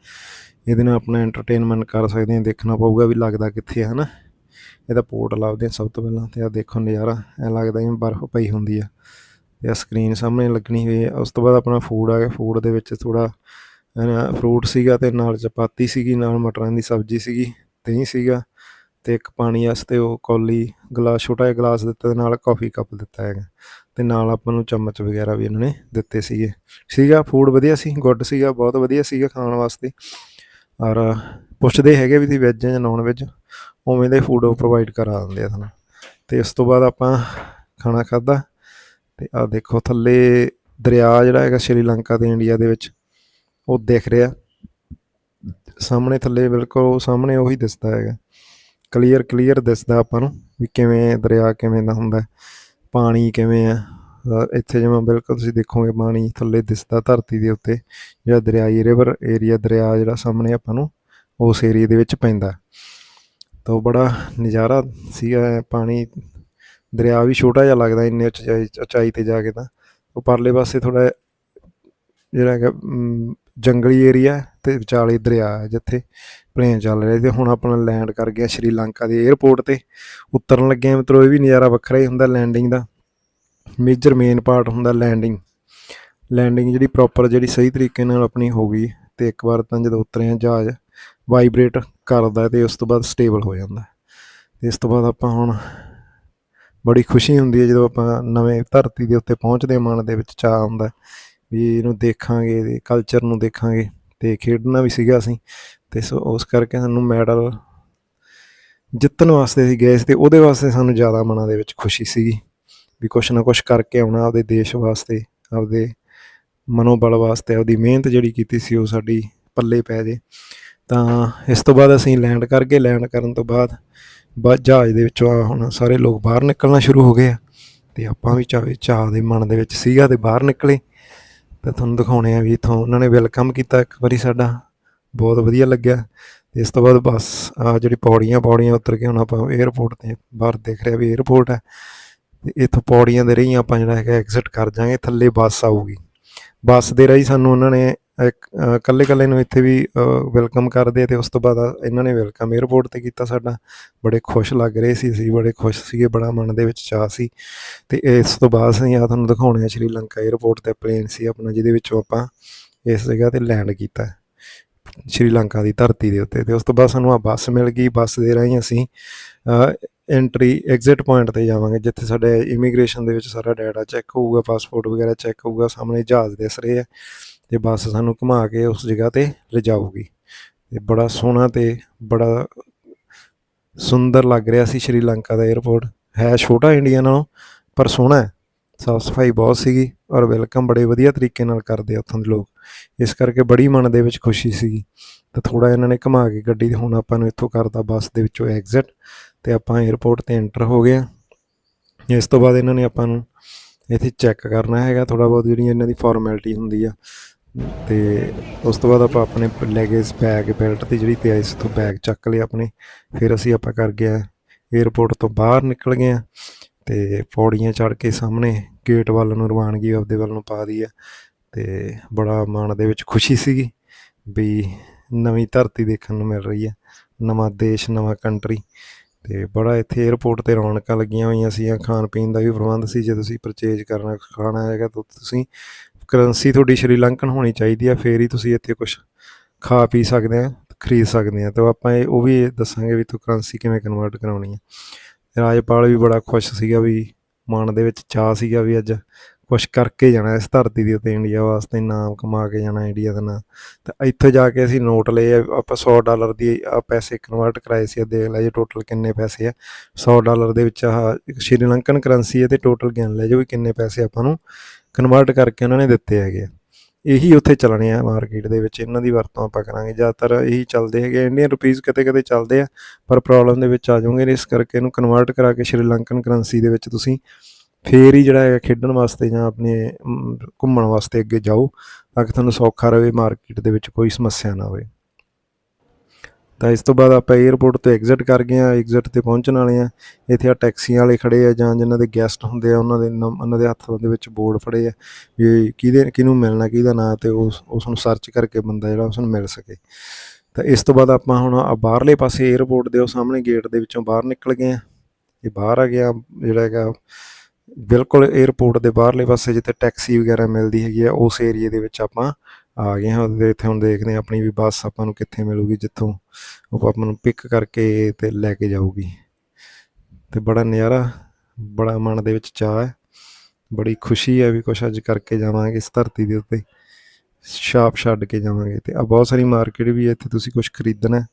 ਇਹਦੇ ਨਾਲ ਆਪਣਾ ਐਂਟਰਟੇਨਮੈਂਟ ਕਰ ਸਕਦੇ ਆ, ਦੇਖਣਾ ਪਊਗਾ ਵੀ ਲੱਗਦਾ ਕਿੱਥੇ ਹੈ ਹਨਾ। ਇਹਦਾ ਪੋਰਟ ਲੱਭਦੇ ਆ ਸਭ ਤੋਂ ਪਹਿਲਾਂ ਤੇ ਆ ਦੇਖੋ ਨਜ਼ਾਰਾ, ਐ ਲੱਗਦਾ ਜਿਵੇਂ ਬਰਫ਼ ਪਈ ਹੁੰਦੀ ਆ। ਤੇ ਆ ਸਕਰੀਨ ਸਾਹਮਣੇ ਲੱਗਣੀ ਹੋਈ ਹੈ ਉਸ ਤੋਂ ਬਾਅਦ ਆਪਣਾ ਫੂਡ ਆ ਗਿਆ। ਫੂਡ ਦੇ ਵਿੱਚ ਥੋੜਾ ਫਰੂਟ ਸੀਗਾ ਤੇ ਨਾਲ ਚਪਾਤੀ ਸੀਗੀ, ਨਾਲ ਮਟਰਾਂ ਦੀ ਸਬਜ਼ੀ ਸੀਗੀ, ਦਹੀਂ ਸੀਗਾ। ਤੇ ਇੱਕ ਪਾਣੀ ਵਾਸਤੇ ਉਹ ਕੌਲੀ ਗਲਾਸ, ਛੋਟਾ ਜਿਹਾ ਗਲਾਸ ਦਿੱਤਾ ਤੇ ਨਾਲ ਕਾਫੀ ਕੱਪ ਦਿੱਤਾ ਹੈਗਾ। ਤੇ ਨਾਲ ਆਪਾਂ ਨੂੰ ਚਮਚ ਵਗੈਰਾ ਵੀ ਇਹਨਾਂ ਨੇ ਦਿੱਤੇ ਸੀਗੇ। ਸੀਗਾ ਫੂਡ ਵਧੀਆ ਸੀ ਗੁੱਡ ਸੀਗਾ, ਬਹੁਤ ਵਧੀਆ ਸੀਗਾ ਖਾਣ ਵਾਸਤੇ। ਔਰ ਪੁੱਛਦੇ ਹੈਗੇ ਵੀ ਤੁਸੀਂ ਵੈਜ ਜਾਂ ਨਾਨ ਵੈਜ ਉਵੇਂ ਦੇ ਫੂਡ ਉਹ ਪ੍ਰੋਵਾਈਡ ਕਰਾ ਦਿੰਦੇ ਆ ਤੁਹਾਨੂੰ ਤੇ ਉਸ ਤੋਂ ਬਾਅਦ ਆਪਾਂ ਖਾਣਾ ਖਾਦਾ ਤੇ ਆ ਦੇਖੋ ਥੱਲੇ ਦਰਿਆ ਜਿਹੜਾ ਹੈਗਾ ਸ਼੍ਰੀਲੰਕਾ ਤੇ ਇੰਡੀਆ ਦੇ ਵਿੱਚ, ਉਹ ਦਿਖ ਰਿਹਾ। ਸਾਹਮਣੇ ਥੱਲੇ ਬਿਲਕੁਲ ਉਹ ਸਾਹਮਣੇ ਉਹੀ ਦਿਸਦਾ ਹੈਗਾ। ਕਲੀਅਰ ਕਲੀਅਰ ਦਿਸਦਾ ਆਪਾਂ ਨੂੰ ਵੀ ਕਿਵੇਂ ਦਰਿਆ ਕਿਵੇਂ ਦਾ ਹੁੰਦਾ ਪਾਣੀ ਕਿਵੇਂ ਆ ਇੱਥੇ ਜਿਵੇਂ ਬਿਲਕੁਲ ਤੁਸੀਂ ਦੇਖੋਗੇ ਪਾਣੀ ਥੱਲੇ ਦਿਸਦਾ ਧਰਤੀ ਦੇ ਉੱਤੇ, ਜਿਹੜਾ ਦਰਿਆਈ ਰਿਵਰ ਏਰੀਆ ਦਰਿਆ ਜਿਹੜਾ ਸਾਹਮਣੇ ਆਪਾਂ ਨੂੰ ਉਸ ਏਰੀਆ ਦੇ ਵਿੱਚ ਪੈਂਦਾ ਤਾਂ ਉਹ ਬੜਾ ਨਜ਼ਾਰਾ ਸੀਗਾ ਪਾਣੀ, ਦਰਿਆ ਵੀ ਛੋਟਾ ਜਿਹਾ ਲੱਗਦਾ ਇੰਨੇ ਉਚਾਈ ਉਚਾਈ ਤੇ ਜਾ ਕੇ ਤਾਂ। ਉਹ ਪਰਲੇ ਪਾਸੇ ਥੋੜਾ ਜਿਹੜਾ ਹੈਗਾ ਜੰਗਲੀ ਏਰੀਆ ਤੇ ਵਿਚਾਲੇ ਦਰਿਆ ਹੈ ਜਿੱਥੇ ਪਲੇਨ ਚੱਲ ਰਿਹਾ ਤੇ ਹੁਣ ਆਪਣਾ ਲੈਂਡ ਕਰ ਗਿਆ ਸ਼੍ਰੀਲੰਕਾ ਦੇ 에ਅਰਪੋਰਟ ਤੇ। ਉਤਰਨ ਲੱਗੇ ਆ ਮਿੱਤਰੋ, ਇਹ ਵੀ ਨਜ਼ਾਰਾ ਵੱਖਰਾ ਹੀ ਹੁੰਦਾ ਲੈਂਡਿੰਗ ਦਾ। ਮੇਜਰ ਮੇਨ ਪਾਰਟ ਹੁੰਦਾ ਲੈਂਡਿੰਗ ਲੈਂਡਿੰਗ ਜਿਹੜੀ ਪ੍ਰੋਪਰ ਜਿਹੜੀ ਸਹੀ ਤਰੀਕੇ ਨਾਲ ਆਪਣੀ ਹੋ ਗਈ ਤੇ ਇੱਕ ਵਾਰ ਤਾਂ ਜਦੋਂ ਉਤਰੇ ਆ ਜਹਾਜ਼ ਵਾਈਬ੍ਰੇਟ ਕਰਦਾ ਤੇ ਉਸ ਤੋਂ ਬਾਅਦ ਸਟੇਬਲ ਹੋ ਜਾਂਦਾ। ਤੇ ਇਸ ਤੋਂ ਬਾਅਦ ਆਪਾਂ ਹੁਣ ਬੜੀ ਖੁਸ਼ੀ ਹੁੰਦੀ ਹੈ ਜਦੋਂ ਆਪਾਂ ਨਵੇਂ ਧਰਤੀ ਦੇ ਉੱਤੇ ਪਹੁੰਚਦੇ ਮਨ ਦੇ ਵਿੱਚ ਚਾਹ ਹੁੰਦਾ ਵੀ ਇਹਨੂੰ ਦੇਖਾਂਗੇ ਇਹਦੇ ਕਲਚਰ ਨੂੰ ਦੇਖਾਂਗੇ ਤੇ ਖੇਡਣਾ ਵੀ ਸੀਗਾ ਅਸੀਂ ਤੇ ਸੋ ਉਸ ਕਰਕੇ ਸਾਨੂੰ ਮੈਡਲ ਜਿੱਤਣ ਵਾਸਤੇ ਅਸੀਂ ਗਏ ਸੀ ਤੇ ਉਹਦੇ ਵਾਸਤੇ ਸਾਨੂੰ ਜ਼ਿਆਦਾ ਮਨਾਂ ਦੇ ਵਿੱਚ ਖੁਸ਼ੀ ਸੀਗੀ ਵੀ ਕੁਛ ਨਾ ਕੁਛ ਕਰਕੇ ਆਉਣਾ ਆਪਦੇ ਦੇਸ਼ ਵਾਸਤੇ, ਆਪਦੇ ਮਨੋਬਲ ਵਾਸਤੇ, ਆਪਦੀ ਮਿਹਨਤ ਜਿਹੜੀ ਕੀਤੀ ਸੀ ਉਹ ਸਾਡੀ ਪੱਲੇ ਪੈ ਜੇ। ਤਾਂ ਇਸ ਤੋਂ ਬਾਅਦ ਅਸੀਂ ਲੈਂਡ ਕਰ ਗਏ। ਲੈਂਡ ਕਰਨ ਤੋਂ ਬਾਅਦ ਬਾਅਦ ਜਹਾਜ਼ ਦੇ ਵਿੱਚੋਂ ਆ ਹੁਣ ਸਾਰੇ ਲੋਕ ਬਾਹਰ ਨਿਕਲਣਾ ਸ਼ੁਰੂ ਹੋ ਗਏ ਆ ਤੇ ਆਪਾਂ ਵੀ ਚਾਹੇ ਚਾਹ ਦੇ ਮਨ ਦੇ ਵਿੱਚ ਸੀਗਾ ਤੇ ਬਾਹਰ ਨਿਕਲੇ। ਤੇ ਤੁਹਾਨੂੰ ਦਿਖਾਉਣੇ ਆ ਵੀ ਇਥੋਂ ਉਹਨਾਂ ਨੇ ਵੈਲਕਮ ਕੀਤਾ ਇੱਕ ਵਾਰੀ ਸਾਡਾ। ਬਹੁਤ ਵਧੀਆ ਲੱਗਿਆ। ਤੇ ਇਸ ਤੋਂ ਬਾਅਦ ਬਸ ਆ ਜਿਹੜੀ ਪੌੜੀਆਂ ਪੌੜੀਆਂ ਉਤਰ ਕੇ ਹੁਣ ਆਪਾਂ 에ਅਰਪੋਰਟ ਤੇ ਬਾਹਰ ਦੇਖ ਰਿਹਾ ਵੀ 에ਅਰਪੋਰਟ ਹੈ। ਤੇ ਇਥੋਂ ਪੌੜੀਆਂ ਦੇ ਰਹੀ ਆਪਾਂ ਜਿਹੜਾ ਹੈਗਾ ਐਗਜ਼ਿਟ ਕਰ ਜਾਾਂਗੇ ਥੱਲੇ ਬੱਸ ਆਊਗੀ। ਬੱਸ ਦੇ ਰਾਹੀਂ ਸਾਨੂੰ ਉਹਨਾਂ ਨੇ ਕੱਲੇ ਕੱਲੇ ਨੂੰ ਇੱਥੇ ਵੀ ਵੈਲਕਮ ਕਰਦੇ ਆ ਤੇ ਉਸ ਤੋਂ ਬਾਅਦ ਇਹਨਾਂ ਨੇ ਵੈਲਕਮ 에ਅਰਪੋਰਟ ਤੇ ਕੀਤਾ ਸਾਡਾ। ਬੜੇ ਖੁਸ਼ ਲੱਗ ਰਹੇ ਸੀ ਅਸੀਂ, ਬੜੇ ਖੁਸ਼ ਸੀਗੇ, ਬੜਾ ਮਨ ਦੇ ਵਿੱਚ ਚਾਅ ਸੀ। ਤੇ ਇਸ ਤੋਂ ਬਾਅਦ ਅਸੀਂ ਆ ਤੁਹਾਨੂੰ ਦਿਖਾਉਣੇ ਆ ਸ਼੍ਰੀਲੰਕਾ 에ਅਰਪੋਰਟ ਤੇ ਪਲੇਨ ਸੀ ਆਪਣਾ, ਜਿਹਦੇ ਵਿੱਚੋਂ ਆਪਾਂ ਇਸ ਜਗ੍ਹਾ ਤੇ ਲੈਂਡ ਕੀਤਾ। ਸ਼੍ਰੀਲੰਕਾ ਦੀ ਧਰਤੀ ਦੇ ਉੱਤੇ ਤੇ ਉਸ ਤੋਂ ਬਾਅਦ ਸਾਨੂੰ ਆ ਬੱਸ ਮਿਲ ਗਈ, ਬੱਸ ਦੇ ਰਾਹੀਂ ਅਸੀਂ ਐਂਟਰੀ ਐਗਜ਼ਿਟ ਪੁਆਇੰਟ ਤੇ ਜਾਵਾਂਗੇ, ਜਿੱਥੇ ਸਾਡੇ ਇਮੀਗ੍ਰੇਸ਼ਨ ਦੇ ਵਿੱਚ ਸਾਰਾ ਡਾਟਾ ਚੈੱਕ ਹੋਊਗਾ ਪਾਸਪੋਰਟ ਵਗੈਰਾ ਚੈੱਕ ਹੋਊਗਾ, ਸਾਹਮਣੇ ਜਹਾਜ਼ ਦਿਸ ਰਹੇ ਆ। ਤੇ ਬੱਸ ਸਾਨੂੰ ਘੁਮਾ ਕੇ ਉਸ ਜਗ੍ਹਾ ਤੇ ਲਿਜਾਊਗੀ। ਤੇ ਬੜਾ ਸੋਹਣਾ ਤੇ ਬੜਾ ਸੁੰਦਰ ਲੱਗ ਰਿਹਾ ਸੀ ਸ਼੍ਰੀਲੰਕਾ ਦਾ 에ਅਰਪੋਰਟ ਹੈ ਛੋਟਾ ਇੰਡੀਆ ਨਾਲੋਂ, ਪਰ ਸੋਹਣਾ ਹੈ। ਸਾਫ਼ ਸਫ਼ਾਈ ਬਹੁਤ ਸੀਗੀ ਔਰ ਵੈਲਕਮ ਬੜੇ ਵਧੀਆ ਤਰੀਕੇ ਨਾਲ ਕਰਦੇ ਆ ਉੱਥੋਂ ਦੇ ਲੋਕ। ਇਸ ਕਰਕੇ ਬੜੀ ਮਨ ਦੇ ਵਿੱਚ ਖੁਸ਼ੀ ਸੀਗੀ। ਤੇ ਥੋੜਾ ਇਹਨਾਂ ਨੇ ਘੁਮਾ ਕੇ ਗੱਡੀ ਤੇ ਹੁਣ ਆਪਾਂ ਨੂੰ ਇੱਥੋਂ ਕਰਤਾ ਬੱਸ ਦੇ ਵਿੱਚੋਂ ਐਗਜ਼ਿਟ ਤੇ ਆਪਾਂ 에ਅਰਪੋਰਟ ਤੇ ਐਂਟਰ ਹੋ ਗਏ ਆ ਇਸ ਤੋਂ ਬਾਅਦ ਇਹਨਾਂ ਨੇ ਆਪਾਂ ਨੂੰ ਇੱਥੇ ਚੈੱਕ ਕਰਨਾ ਹੈਗਾ ਥੋੜਾ ਬਹੁਤ ਜਿਹੜੀ ਇਹਨਾਂ ਦੀ ਫਾਰਮੈਲਿਟੀ ਹੁੰਦੀ ਆ। ਤੇ ਉਸ ਤੋਂ ਬਾਅਦ ਆਪਾਂ ਆਪਣੇ ਲੈਗੇਜ ਬੈਗ ਬੈਲਟ ਦੀ ਜਿਹੜੀ ਪਿਆ ਇਸ ਤੋਂ ਬੈਗ ਚੱਕ ਲਿਆ ਆਪਣੇ। ਫਿਰ ਅਸੀਂ ਆਪਾਂ ਕਰ ਗਿਆ 에ਅਰਪੋਰਟ ਤੋਂ ਬਾਹਰ ਨਿਕਲ ਗਏ ਆ ਤੇ ਪੌੜੀਆਂ ਚੜ੍ਹ ਕੇ ਸਾਹਮਣੇ ਗੇਟ ਵੱਲ ਨੂੰ ਰਵਾਨਗੀ ਆਪਦੇ ਵੱਲ ਨੂੰ ਪਾ ਦੀ ਆ ਤੇ ਬੜਾ ਮਨ ਦੇ ਵਿੱਚ ਖੁਸ਼ੀ ਸੀਗੀ ਵੀ ਨਵੀਂ ਧਰਤੀ ਦੇਖਣ ਨੂੰ ਮਿਲ ਰਹੀ ਹੈ ਨਵਾਂ ਦੇਸ਼, ਨਵਾਂ ਕੰਟਰੀ ਤੇ ਬੜਾ ਇੱਥੇ 에ਅਰਪੋਰਟ ਤੇ ਰੌਣਕਾਂ ਲੱਗੀਆਂ ਹੋਈਆਂ ਸੀ ਖਾਣ ਪੀਣ ਦਾ ਵੀ ਪ੍ਰਬੰਧ ਸੀ। ਜੇ ਤੁਸੀਂ ਪਰਚੇਜ ਕਰਨਾ, ਖਾਣਾ ਹੈਗਾ ਤਾਂ ਤੁਸੀਂ ਕਰੰਸੀ ਤੁਹਾਡੀ ਸ਼੍ਰੀਲੰਕਨ ਹੋਣੀ ਚਾਹੀਦੀ ਆ, ਫੇਰ ਹੀ ਤੁਸੀਂ ਇੱਥੇ ਕੁਝ ਖਾ ਪੀ ਸਕਦੇ ਆ, ਖਰੀਦ ਸਕਦੇ ਆ। ਤਾਂ ਆਪਾਂ ਇਹ, ਉਹ ਵੀ ਦੱਸਾਂਗੇ ਵੀ ਤੂੰ ਕਰੰਸੀ ਕਿਵੇਂ ਕਨਵਰਟ ਕਰਾਉਣੀ ਹੈ ਰਾਜਪਾਲ ਵੀ ਬੜਾ ਖੁਸ਼ ਸੀਗਾ ਵੀ ਮਨ ਦੇ ਵਿੱਚ ਚਾਹ ਸੀਗਾ ਵੀ ਅੱਜ ਕੁਝ ਕਰਕੇ ਜਾਣਾ ਇਸ ਧਰਤੀ ਦੇ ਉੱਤੇ ਇੰਡੀਆ ਵਾਸਤੇ, ਨਾਮ ਕਮਾ ਕੇ ਜਾਣਾ ਇੰਡੀਆ ਦਾ ਨਾਮ ਤਾਂ ਇੱਥੇ ਜਾ ਕੇ ਅਸੀਂ ਨੋਟ ਲਏ ਆਪਾਂ 100 ਡਾਲਰ ਦੀ ਪੈਸੇ ਕਨਵਰਟ ਕਰਾਏ ਸੀ ਦੇਖ ਲੈ ਜੇ ਟੋਟਲ ਕਿੰਨੇ ਪੈਸੇ ਆ। 100 ਡਾਲਰ ਦੇ ਵਿੱਚ ਆਹ ਸ਼੍ਰੀਲੰਕਨ ਕਰੰਸੀ ਹੈ ਤੇ ਟੋਟਲ ਗਿਣ ਲੈ ਜੋ ਵੀ ਕਿੰਨੇ ਪੈਸੇ ਆਪਾਂ ਨੂੰ ਕਨਵਰਟ ਕਰਕੇ ਉਹਨਾਂ ਨੇ ਦਿੱਤੇ ਹੈਗੇ ਆ। ਇਹੀ ਉੱਥੇ ਚੱਲਣੇ ਆ ਮਾਰਕੀਟ ਦੇ ਵਿੱਚ, ਇਹਨਾਂ ਦੀ ਵਰਤੋਂ ਆਪਾਂ ਕਰਾਂਗੇ। ਜ਼ਿਆਦਾਤਰ ਇਹੀ ਚੱਲਦੇ ਹੈਗੇ ਇੰਡੀਅਨ ਰੁਪੀਸ ਕਦੇ ਕਦੇ ਚੱਲਦੇ ਆ, ਪਰ ਪ੍ਰੋਬਲਮ ਦੇ ਵਿੱਚ ਆ ਜਾਓਗੇ ਇਸ ਕਰਕੇ ਇਹਨੂੰ ਕਨਵਰਟ ਕਰਾ ਕੇ ਸ਼੍ਰੀਲੰਕਨ ਕਰੰਸੀ ਦੇ ਵਿੱਚ ਤੁਸੀਂ ਫੇਰ ਹੀ ਜਿਹੜਾ ਹੈਗਾ ਖੇਡਣ ਵਾਸਤੇ ਜਾਂ ਆਪਣੇ ਘੁੰਮਣ ਵਾਸਤੇ ਅੱਗੇ ਜਾਓ, ਤਾਂ ਕਿ ਤੁਹਾਨੂੰ ਸੌਖਾ ਰਹੇ ਮਾਰਕੀਟ ਦੇ ਵਿੱਚ ਕੋਈ ਸਮੱਸਿਆ ਨਾ ਹੋਵੇ। ਤਾਂ ਇਸ ਤੋਂ ਬਾਅਦ ਆਪਾਂ 에ਅਰਪੋਰਟ ਤੋਂ ਐਗਜ਼ਿਟ ਕਰ ਗਏ ਆ ਐਗਜ਼ਿਟ ਤੇ ਪਹੁੰਚਣ ਵਾਲੇ ਆ ਇੱਥੇ ਆ ਟੈਕਸੀਆਂ ਵਾਲੇ ਖੜੇ ਆ, ਜਾਂ ਜਿਨ੍ਹਾਂ ਦੇ ਗੈਸਟ ਹੁੰਦੇ ਆ, ਉਹਨਾਂ ਦੇ ਨੰਬ- ਉਹਨਾਂ ਦੇ ਹੱਥ ਦੇ ਵਿੱਚ ਬੋਰਡ ਫੜੇ ਆ, ਵੀ ਕਿਹਦੇ, ਕਿਹਨੂੰ ਮਿਲਣਾ, ਕਿਹਦਾ ਨਾਂ, ਤੇ ਉਸ ਉਸ ਨੂੰ ਸਰਚ ਕਰਕੇ ਬੰਦਾ ਜਿਹੜਾ, ਉਸ ਨੂੰ ਮਿਲ ਸਕੇ। ਤਾਂ ਇਸ ਤੋਂ ਬਾਅਦ ਆਪਾਂ ਹੁਣ ਬਾਹਰਲੇ ਪਾਸੇ 에ਅਰਪੋਰਟ ਦੇ ਉਹ ਸਾਹਮਣੇ ਗੇਟ ਦੇ ਵਿੱਚੋਂ ਬਾਹਰ ਨਿਕਲ ਗਏ ਆ ਇਹ ਬਾਹਰ ਆ ਗਿਆ, ਜਿਹੜਾ ਹੈਗਾ ਬਿਲਕੁਲ 에ਅਰਪੋਰਟ ਦੇ ਬਾਹਰਲੇ ਪਾਸੇ ਜਿੱਥੇ ਟੈਕਸੀ ਵਗੈਰਾ ਮਿਲਦੀ ਹੈਗੀ ਆ, ਉਸ ਏਰੀਏ ਦੇ ਵਿੱਚ ਆਪਾਂ ਆ ਗਏ ਹਾਂ। ਉਹਦੇ ਇੱਥੇ ਹੁਣ ਦੇਖਦੇ ਹਾਂ ਆਪਣੀ ਵੀ ਬੱਸ ਆਪਾਂ ਨੂੰ ਕਿੱਥੇ ਮਿਲੂਗੀ, ਜਿੱਥੋਂ ਉਹ ਆਪਾਂ ਨੂੰ ਪਿਕ ਕਰਕੇ ਤੇ ਲੈ ਕੇ ਜਾਊਗੀ। ਤੇ ਬੜਾ ਨਜ਼ਾਰਾ, ਬੜਾ ਮਨ ਦੇ ਵਿੱਚ ਚਾਹ ਹੈ। ਬੜੀ ਖੁਸ਼ੀ ਹੈ ਵੀ ਕੁਛ ਅੱਜ ਕਰਕੇ ਜਾਵਾਂਗੇ ਇਸ ਧਰਤੀ ਦੇ ਉੱਤੇ। ਛਾਪ ਛੱਡ ਕੇ ਜਾਵਾਂਗੇ ਤੇ ਆ ਬਹੁਤ ਸਾਰੀ ਮਾਰਕੀਟ ਵੀ ਹੈ, ਇੱਥੇ ਤੁਸੀਂ ਕੁਝ ਖਰੀਦਣਾ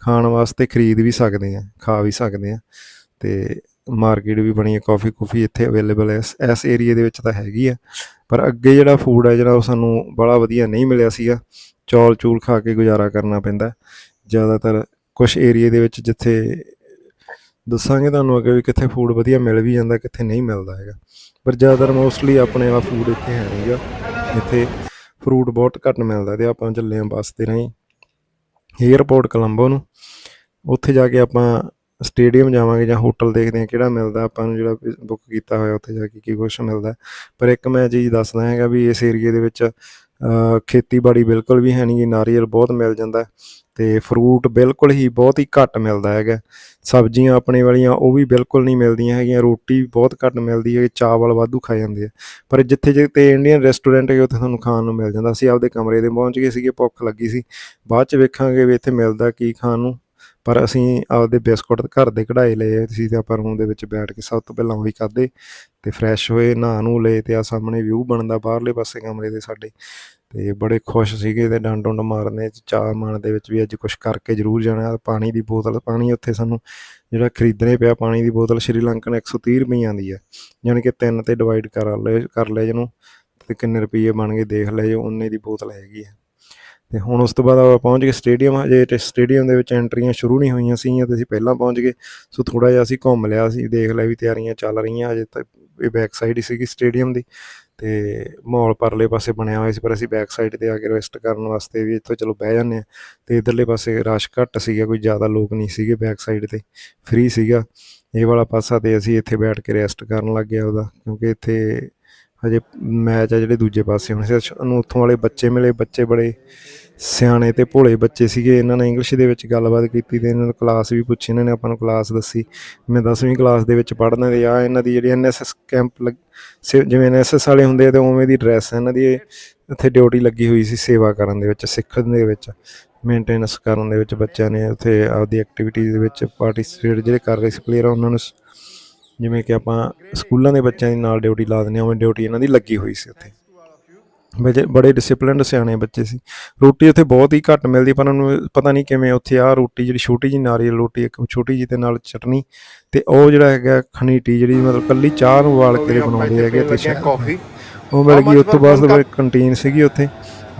ਖਾਣ ਵਾਸਤੇ ਖਰੀਦ ਵੀ ਸਕਦੇ ਆ ਖਾ ਵੀ ਸਕਦੇ ਆ ਤੇ ਮਾਰਕੀਟ ਵੀ ਬਣੀ ਹੈ ਕਾਫੀ ਕੁਫੀ ਇੱਥੇ ਅਵੇਲੇਬਲ ਹੈ, ਇਸ ਇਸ ਏਰੀਏ ਦੇ ਵਿੱਚ ਤਾਂ ਹੈਗੀ ਆ ਪਰ ਅੱਗੇ ਜਿਹੜਾ ਫੂਡ ਹੈ, ਜਿਹੜਾ ਉਹ ਸਾਨੂੰ ਬੜਾ ਵਧੀਆ ਨਹੀਂ ਮਿਲਿਆ ਸੀਗਾ। ਚੌਲ ਚੂਲ ਖਾ ਕੇ ਗੁਜ਼ਾਰਾ ਕਰਨਾ ਪੈਂਦਾ ਜ਼ਿਆਦਾਤਰ ਕੁਝ ਏਰੀਏ ਦੇ ਵਿੱਚ ਜਿੱਥੇ, ਦੱਸਾਂਗੇ ਤੁਹਾਨੂੰ ਅੱਗੇ ਵੀ ਕਿੱਥੇ ਫੂਡ ਵਧੀਆ ਮਿਲ ਵੀ ਜਾਂਦਾ, ਕਿੱਥੇ ਨਹੀਂ ਮਿਲਦਾ ਹੈਗਾ। ਪਰ ਜ਼ਿਆਦਾਤਰ ਮੋਸਟਲੀ ਆਪਣੇ ਵਾਲਾ ਫੂਡ ਇੱਥੇ ਹੈ ਨਹੀਂਗਾ। ਇੱਥੇ ਫਰੂਟ ਬਹੁਤ ਘੱਟ ਮਿਲਦਾ ਤੇ ਆਪਾਂ ਚੱਲੇ ਆਂ ਬੱਸ ਤੇ ਰਾਹੀਂ। ਏਅਰਪੋਰਟ ਕੋਲੰਬੋ ਨੂੰ। ਉੱਥੇ ਜਾ ਕੇ ਆਪਾਂ ਸਟੇਡੀਅਮ ਜਾਵਾਂਗੇ ਜਾਂ ਹੋਟਲ ਦੇਖਦੇ ਹਾਂ ਕਿਹੜਾ ਮਿਲਦਾ, ਆਪਾਂ ਨੂੰ ਜਿਹੜਾ ਬੁੱਕ ਕੀਤਾ ਹੋਇਆ ਉੱਥੇ ਜਾ ਕੇ ਕੀ ਕੁਛ ਮਿਲਦਾ। ਪਰ ਇੱਕ ਮੈਂ ਚੀਜ਼ ਦੱਸਦਾ ਹੈਗਾ ਵੀ ਇਸ ਏਰੀਏ ਦੇ ਵਿੱਚ ਖੇਤੀਬਾੜੀ ਬਿਲਕੁਲ ਵੀ ਹੈ ਨਹੀਂ ਨਾਰੀਅਲ ਬਹੁਤ ਮਿਲ ਜਾਂਦਾ ਤੇ ਫਰੂਟ ਬਿਲਕੁਲ ਹੀ ਬਹੁਤ ਹੀ ਘੱਟ ਮਿਲਦਾ ਹੈਗਾ। ਸਬਜ਼ੀਆਂ ਆਪਣੇ ਵਾਲੀਆਂ ਉਹ ਵੀ ਬਿਲਕੁਲ ਨਹੀਂ ਮਿਲਦੀਆਂ ਹੈਗੀਆਂ, ਰੋਟੀ ਬਹੁਤ ਘੱਟ ਮਿਲਦੀ ਹੈ ਚਾਵਲ ਵਾਧੂ ਖਾਏ ਜਾਂਦੇ ਆ। ਪਰ ਜਿੱਥੇ ਜਿੱਥੇ ਇੰਡੀਅਨ ਰੈਸਟੋਰੈਂਟ ਹੈਗੇ, ਉੱਥੇ ਤੁਹਾਨੂੰ ਖਾਣ ਨੂੰ ਮਿਲ ਜਾਂਦਾ। ਅਸੀਂ ਆਪਦੇ ਕਮਰੇ ਦੇ ਪਹੁੰਚ ਗਏ ਸੀਗੇ, ਭੁੱਖ ਲੱਗੀ ਸੀ। ਬਾਅਦ ਚ ਵੇਖਾਂਗੇ ਵੀ ਇੱਥੇ ਮਿਲਦਾ ਕੀ ਖਾਣ ਨੂੰ। ਪਰ ਅਸੀਂ ਆਪਦੇ ਬਿਸਕੁਟ ਘਰ ਦੇ ਕਢਾਏ ਲਏ ਸੀ ਤੇ ਆਪਾਂ ਰੂਮ ਦੇ ਵਿੱਚ ਬੈਠ ਕੇ ਸਭ ਤੋਂ ਪਹਿਲਾਂ ਉਹੀ ਖਾਦੇ ਤੇ ਫਰੈਸ਼ ਹੋਏ, ਨਹਾ ਨੂੰ ਲਏ ਤੇ ਆ ਸਾਹਮਣੇ ਵਿਊ ਬਣਦਾ ਬਾਹਰਲੇ ਪਾਸੇ ਕਮਰੇ ਦੇ ਸਾਡੇ ਤੇ ਬੜੇ ਖੁਸ਼ ਸੀਗੇ ਤੇ ਡੰਡ ਡੁੰਡ ਮਾਰਨੇ ਚ ਚਾਹ ਮਨ ਦੇ ਵਿੱਚ ਵੀ ਅੱਜ ਕੁਝ ਕਰਕੇ ਜ਼ਰੂਰ ਜਾਣਾ, ਪਾਣੀ ਦੀ ਬੋਤਲ, ਪਾਣੀ ਉੱਥੇ ਸਾਨੂੰ ਜਿਹੜਾ ਖਰੀਦਣੇ ਪਿਆ ਪਾਣੀ ਦੀ ਬੋਤਲ ਸ਼੍ਰੀਲੰਕਨ 130 ਰੁਪਈਆਂ ਦੀ ਹੈ ਯਾਨੀ ਕਿ ਤਿੰਨ ਤੇ ਡਿਵਾਈਡ ਕਰ ਲਏ, ਕਰ ਲੈ ਜਿਹਨੂੰ ਤੇ ਕਿੰਨੇ ਰੁਪਏ ਬਣ ਗਏ ਦੇਖ ਲਏ ਜੋ ਉਨੇ ਦੀ ਬੋਤਲ ਹੈਗੀ ਹੈ ਤੇ ਹੁਣ ਉਸ ਤੋਂ ਬਾਅਦ ਆਪਾਂ ਪਹੁੰਚ ਗਏ ਸਟੇਡੀਅਮ, ਹਜੇ ਤੇ ਸਟੇਡੀਅਮ ਦੇ ਵਿੱਚ ਐਂਟਰੀਆਂ ਸ਼ੁਰੂ ਨਹੀਂ ਹੋਈਆਂ ਸੀਗੀਆਂ ਤੇ ਅਸੀਂ ਪਹਿਲਾਂ ਪਹੁੰਚ ਗਏ। ਸੋ ਥੋੜਾ ਜਿਹਾ ਅਸੀਂ ਘੁੰਮ ਲਿਆ ਸੀ, ਦੇਖ ਲਿਆ ਵੀ ਤਿਆਰੀਆਂ ਚੱਲ ਰਹੀਆਂ, ਹਜੇ ਤਾਂ ਇਹ ਬੈਕ ਸਾਈਡ ਹੀ ਸੀਗੀ ਸਟੇਡੀਅਮ ਦੀ ਤੇ ਮਾਹੌਲ ਪਰਲੇ ਪਾਸੇ ਬਣਿਆ ਹੋਇਆ ਸੀ, ਪਰ ਅਸੀਂ ਬੈਕ ਸਾਈਡ ਤੇ ਆ ਕੇ ਰੈਸਟ ਕਰਨ ਵਾਸਤੇ ਵੀ ਇੱਥੋਂ ਚਲੋ ਬਹਿ ਜਾਂਦੇ ਆ ਤੇ ਇਧਰਲੇ ਪਾਸੇ ਰਸ਼ ਘੱਟ ਸੀਗਾ, ਕੋਈ ਜ਼ਿਆਦਾ ਲੋਕ ਨਹੀਂ ਸੀਗੇ ਬੈਕ ਸਾਈਡ ਤੇ ਫ੍ਰੀ ਸੀਗਾ। ਇਹ ਵਾਲਾ ਪਾਸਾ ਤੇ ਅਸੀਂ ਇੱਥੇ ਬੈਠ ਕੇ ਰੈਸਟ ਕਰਨ ਲੱਗ ਗਏ ਉਹਦਾ, ਕਿਉਂਕਿ ਇੱਥੇ ਹਜੇ ਮੈਚ ਆ ਜਿਹੜੇ ਦੂਜੇ ਪਾਸੇ ਹੋਣੇ ਸੀ। ਉਹਨੂੰ ਉੱਥੋਂ ਵਾਲੇ ਬੱਚੇ ਮਿਲੇ, ਬੱਚੇ ਬੜੇ ਸਿਆਣੇ ਤੇ ਭੋਲੇ ਬੱਚੇ ਸੀਗੇ। ਇਹਨਾਂ ਨੇ ਇੰਗਲਿਸ਼ ਦੇ ਵਿੱਚ ਗੱਲਬਾਤ ਕੀਤੀ ਤੇ ਇਹਨਾਂ ਨੂੰ ਕਲਾਸ ਵੀ ਪੁੱਛੀ। ਇਹਨਾਂ ਨੇ ਆਪਾਂ ਨੂੰ ਕਲਾਸ ਦੱਸੀ। ਮੈਂ 10ਵੀਂ ਕਲਾਸ ਦੇ ਵਿੱਚ ਪੜ੍ਹਨਾ ਤੇ ਆ ਇਹਨਾਂ ਦੀ ਜਿਹੜੀ ਐਨਐਸਐਸ ਕੈਂਪ ਲੱਗ, ਸੇ- ਜਿਵੇਂ ਐਨਐਸਐਸ ਵਾਲੇ ਹੁੰਦੇ ਆ ਤੇ ਉਵੇਂ ਦੀ ਡਰੈਸ ਇਹਨਾਂ ਦੀ ਇੱਥੇ ਡਿਊਟੀ ਲੱਗੀ ਹੋਈ ਸੀ ਸੇਵਾ ਕਰਨ ਦੇ ਵਿੱਚ ਸਿੱਖਣ ਦੇ ਵਿੱਚ ਮੇਨਟੇਨੈਂਸ ਕਰਨ ਦੇ ਵਿੱਚ ਬੱਚਿਆਂ ਨੇ ਉੱਥੇ ਆਪਦੀ ਐਕਟੀਵਿਟੀਜ਼ ਦੇ ਵਿੱਚ ਪਾਰਟਿਸਿਪੇਟ ਜਿਹੜੇ ਕਰ ਰਹੇ ਸੀ ਪਲੇਅਰ ਉਹਨਾਂ ਨੂੰ ਜਿਵੇਂ ਕਿ ਆਪਾਂ ਸਕੂਲਾਂ ਦੇ ਬੱਚਿਆਂ ਦੇ ਨਾਲ ਡਿਊਟੀ ਲਾ ਦਿੰਦੇ ਹਾਂ ਉਵੇਂ ਡਿਊਟੀ ਇਹਨਾਂ ਦੀ ਲੱਗੀ ਹੋਈ ਸੀ ਉੱਥੇ। ਬੱਚੇ ਬੜੇ ਡਿਸਪਲਿਨਡ ਸਿਆਣੇ ਬੱਚੇ ਸੀ। ਰੋਟੀ ਉੱਥੇ ਬਹੁਤ ਹੀ ਘੱਟ ਮਿਲਦੀ ਪਰ ਉਹਨਾਂ ਨੂੰ ਪਤਾ ਨਹੀਂ ਕਿਵੇਂ ਉੱਥੇ ਆ ਰੋਟੀ ਜਿਹੜੀ ਛੋਟੀ ਜਿਹੀ ਨਾਰੀਅਲ ਰੋਟੀ ਇੱਕ ਛੋਟੀ ਜਿਹੀ ਤੇ ਨਾਲ ਚਟਨੀ ਤੇ ਉਹ ਜਿਹੜਾ ਹੈਗਾ ਖਨੀਟੀ ਜਿਹੜੀ ਮਤਲਬ ਕੱਲੀ ਚਾਹ ਨੂੰ ਉਬਾਲ ਕੇ ਬਣਾਉਂਦੇ ਹੈਗੇ ਤੇ ਕਾਫੀ ਉਹ ਮਿਲ ਗਈ। ਉਸ ਤੋਂ ਬਾਅਦ ਕੰਟੀਨ ਸੀਗੀ ਉੱਥੇ।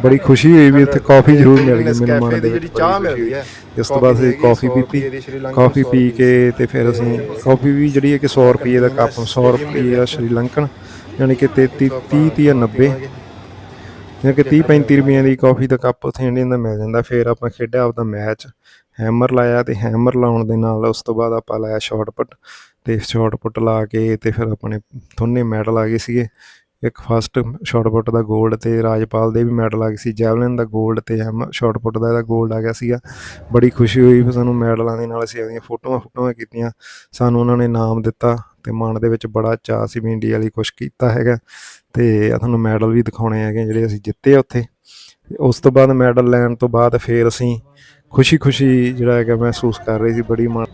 ਬੜੀ ਖੁਸ਼ੀ ਹੋਈ ਵੀ ਉੱਥੇ ਕਾਫੀ ਜ਼ਰੂਰ ਮਿਲ ਗਈ ਮੈਨੂੰ ਮਨ ਦੇ ਜਿਹੜੀ ਚਾਹ ਮਿਲਦੀ ਹੈ। ਇਸ ਤੋਂ ਬਾਅਦ ਅਸੀਂ ਕਾਫੀ ਪੀਤੀ ਕਾਫੀ ਪੀ ਕੇ ਤੇ ਫਿਰ ਅਸੀਂ ਕਾਫੀ ਵੀ ਜਿਹੜੀ ਹੈ ਕਿ 100 ਰੁਪਏ ਦਾ ਕੱਪ 100 ਰੁਪਏ ਦਾ ਸ਼੍ਰੀਲੰਕਨ ਯਾਨੀ ਕਿ 33 30 30 ਜਾਂ 90 ਯਾਨੀ ਕਿ 30 35 ਰੁਪਈਆਂ ਦੀ ਕਾਫੀ ਦਾ ਕੱਪ ਉੱਥੇ ਇੰਡੀਅਨ ਦਾ ਮਿਲ ਜਾਂਦਾ। ਫਿਰ ਆਪਾਂ ਖੇਡਿਆ ਆਪਦਾ ਮੈਚ ਹੈਮਰ ਲਾਇਆ ਤੇ ਹੈਮਰ ਲਾਉਣ ਦੇ ਨਾਲ ਉਸ ਤੋਂ ਬਾਅਦ ਆਪਾਂ ਲਾਇਆ ਸ਼ਾਰਟ ਪੁੱਟ ਤੇ ਸ਼ਾਰਟ ਪੁੱਟ ਲਾ ਕੇ ਤੇ ਫਿਰ ਆਪਣੇ ਦੋਨੇ ਮੈਡਲ ਆ ਗਏ ਸੀਗੇ। ਇੱਕ ਫਸਟ ਸ਼ਾਟਪੁੱਟ ਦਾ 골ਡ ਤੇ ਰਾਜਪਾਲ ਦੇ ਵੀ ਮੈਡਲ ਆ ਗਏ ਸੀ ਜੈਵਲਿਨ ਦਾ 골ਡ ਤੇ ਹੈਮ ਸ਼ਾਟਪੁੱਟ ਦਾ ਇਹਦਾ 골ਡ ਆ ਗਿਆ ਸੀਗਾ। ਬੜੀ ਖੁਸ਼ੀ ਹੋਈ ਫਿਰ ਸਾਨੂੰ ਮੈਡਲਾਂ ਦੇ ਨਾਲ ਅਸੀਂ ਆਪਣੀਆਂ ਫੋਟੋਆਂ ਫੋਟੋਆਂ ਕੀਤੀਆਂ, ਸਾਨੂੰ ਉਹਨਾਂ ਨੇ ਨਾਮ ਦਿੱਤਾ ਤੇ ਮਨ ਦੇ ਵਿੱਚ ਬੜਾ ਚਾਅ ਸੀ ਵੀ ਇੰਡੀਆ ਲਈ ਕੁਝ ਕੀਤਾ ਹੈਗਾ ਤੇ ਤੁਹਾਨੂੰ ਮੈਡਲ ਵੀ ਦਿਖਾਉਣੇ ਹੈਗੇ ਜਿਹੜੇ ਅਸੀਂ ਜਿੱਤੇ ਆ ਉੱਥੇ। ਉਸ ਤੋਂ ਬਾਅਦ ਮੈਡਲ ਲੈਣ ਤੋਂ ਬਾਅਦ ਫੇਰ ਅਸੀਂ ਖੁਸ਼ੀ-ਖੁਸ਼ੀ ਜਿਹੜਾ ਹੈਗਾ ਮਹਿਸੂਸ ਕਰ ਰਹੀ ਸੀ, ਬੜੀ ਮਨ